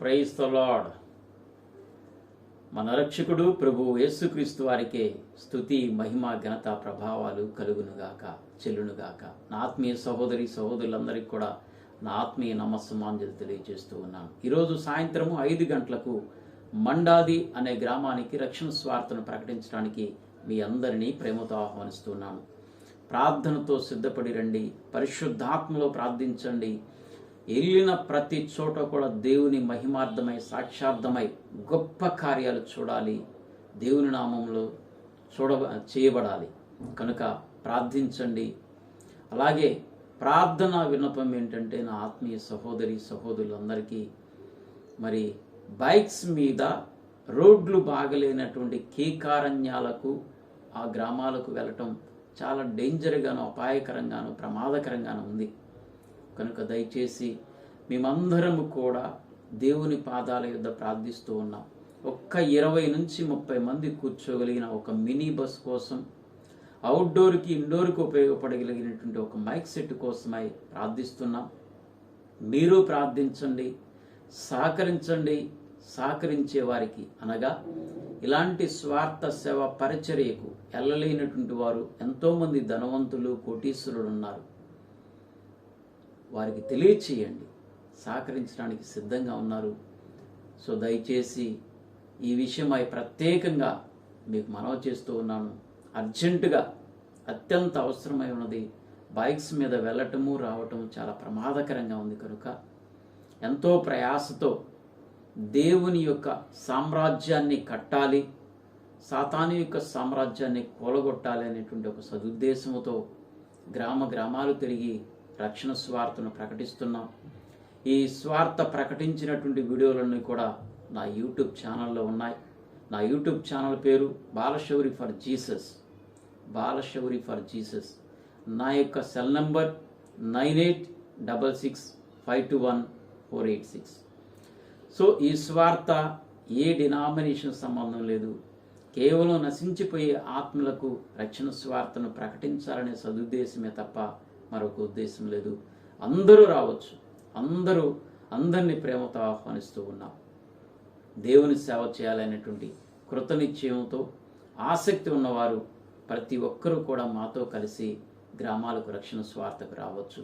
Praise the lord మన రక్షకుడు ప్రభు యేసుక్రీస్తు వారికే స్థుతి మహిమ ఘనత ప్రభావాలు కలుగునుగాక చెల్లునుగాక. నా ఆత్మీయ సహోదరి సహోదరులందరికీ కూడా నా ఆత్మీయ నమస్సమాంజలి తెలియజేస్తూ ఉన్నాను. ఈరోజు సాయంత్రము ఐదు గంటలకు మండాది అనే గ్రామానికి రక్షణ స్వార్థను ప్రకటించడానికి మీ అందరినీ ప్రేమతో ఆహ్వానిస్తున్నాను ప్రార్థనతో సిద్ధపడి రండి. పరిశుద్ధాత్మలో ప్రార్థించండి. వెళ్ళిన ప్రతి చోట కూడా దేవుని మహిమార్థమై సాక్షార్థమై గొప్ప కార్యాలు చూడాలి. దేవుని నామంలో చూడ చేయబడాలి. కనుక ప్రార్థించండి. అలాగే ప్రార్థన విన్నపం ఏంటంటే నా ఆత్మీయ సహోదరి సహోదరులందరికీ మరి బైక్స్ మీద రోడ్లు బాగలేనటువంటి కీకారణ్యాలకు ఆ గ్రామాలకు వెళ్ళటం చాలా డేంజర్గాను అపాయకరంగాను ప్రమాదకరంగాను ఉంది. కనుక దయచేసి మేమందరము కూడా దేవుని పాదాల యొద్ద ప్రార్థిస్తూ ఉన్నాం. ఒక్క ఇరవై నుంచి ముప్పై మంది కూర్చోగలిగిన ఒక మినీ బస్ కోసం అవుట్డోర్కి ఇండోర్కి ఉపయోగపడగలిగినటువంటి ఒక మైక్ సెట్ కోసమై ప్రార్థిస్తున్నాం. మీరు ప్రార్థించండి సహకరించండి సహకరించే వారికి అనగా ఇలాంటి స్వార్థ సేవ పరిచర్యకు వెళ్ళలేనటువంటి వారు ఎంతోమంది ధనవంతులు కోటీశ్వరులు ఉన్నారు. వారికి తెలియచేయండి. సహకరించడానికి సిద్ధంగా ఉన్నారు. సో దయచేసి ఈ విషయమై ప్రత్యేకంగా మీకు మనవి చేస్తూ ఉన్నాను. అర్జెంటుగా అత్యంత అవసరమై ఉన్నది బైక్స్ మీద వెళ్ళటము రావటము చాలా ప్రమాదకరంగా ఉంది కనుక ఎంతో ప్రయాసతో దేవుని యొక్క సామ్రాజ్యాన్ని కట్టాలి సాతాను యొక్క సామ్రాజ్యాన్ని కూలగొట్టాలి అనేటువంటి ఒక సదుద్దేశంతో గ్రామ గ్రామాలు తిరిగి రక్షణ స్వార్థను ప్రకటిస్తున్నాం. ఈ స్వార్థ ప్రకటించినటువంటి వీడియోలన్నీ కూడా నా యూట్యూబ్ ఛానల్లో ఉన్నాయి. నా యూట్యూబ్ ఛానల్ పేరు Balashouri for Jesus. Balashouri for Jesus. నా యొక్క cell number nine eight double six five two one four eight six. So ఈ స్వార్థ ఏ డినామినేషన్ సంబంధం లేదు. కేవలం నశించిపోయే ఆత్మలకు రక్షణ స్వార్థను ప్రకటించాలనే సదుద్దేశమే తప్ప మరొక ఉద్దేశం లేదు. అందరూ రావచ్చు. అందరూ అందరినీ ప్రేమతో ఆహ్వానిస్తూ ఉన్నాం. దేవుని సేవ చేయాలనేటువంటి కృతనిశ్చయంతో ఆసక్తి ఉన్నవారు ప్రతి ఒక్కరూ కూడా మాతో కలిసి గ్రామాలకు రక్షణ స్వార్థకు రావచ్చు.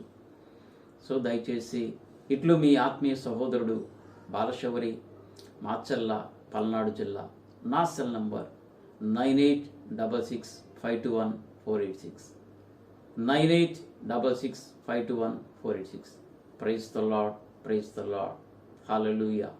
సో దయచేసి ఇట్లు మీ ఆత్మీయ సహోదరుడు బాలశౌరి మాచల్ల పల్నాడు జిల్లా నా cell number nine eight double six five two one four eight six. nine eight double six five two one four eight six. Praise the Lord. Praise the Lord. Hallelujah.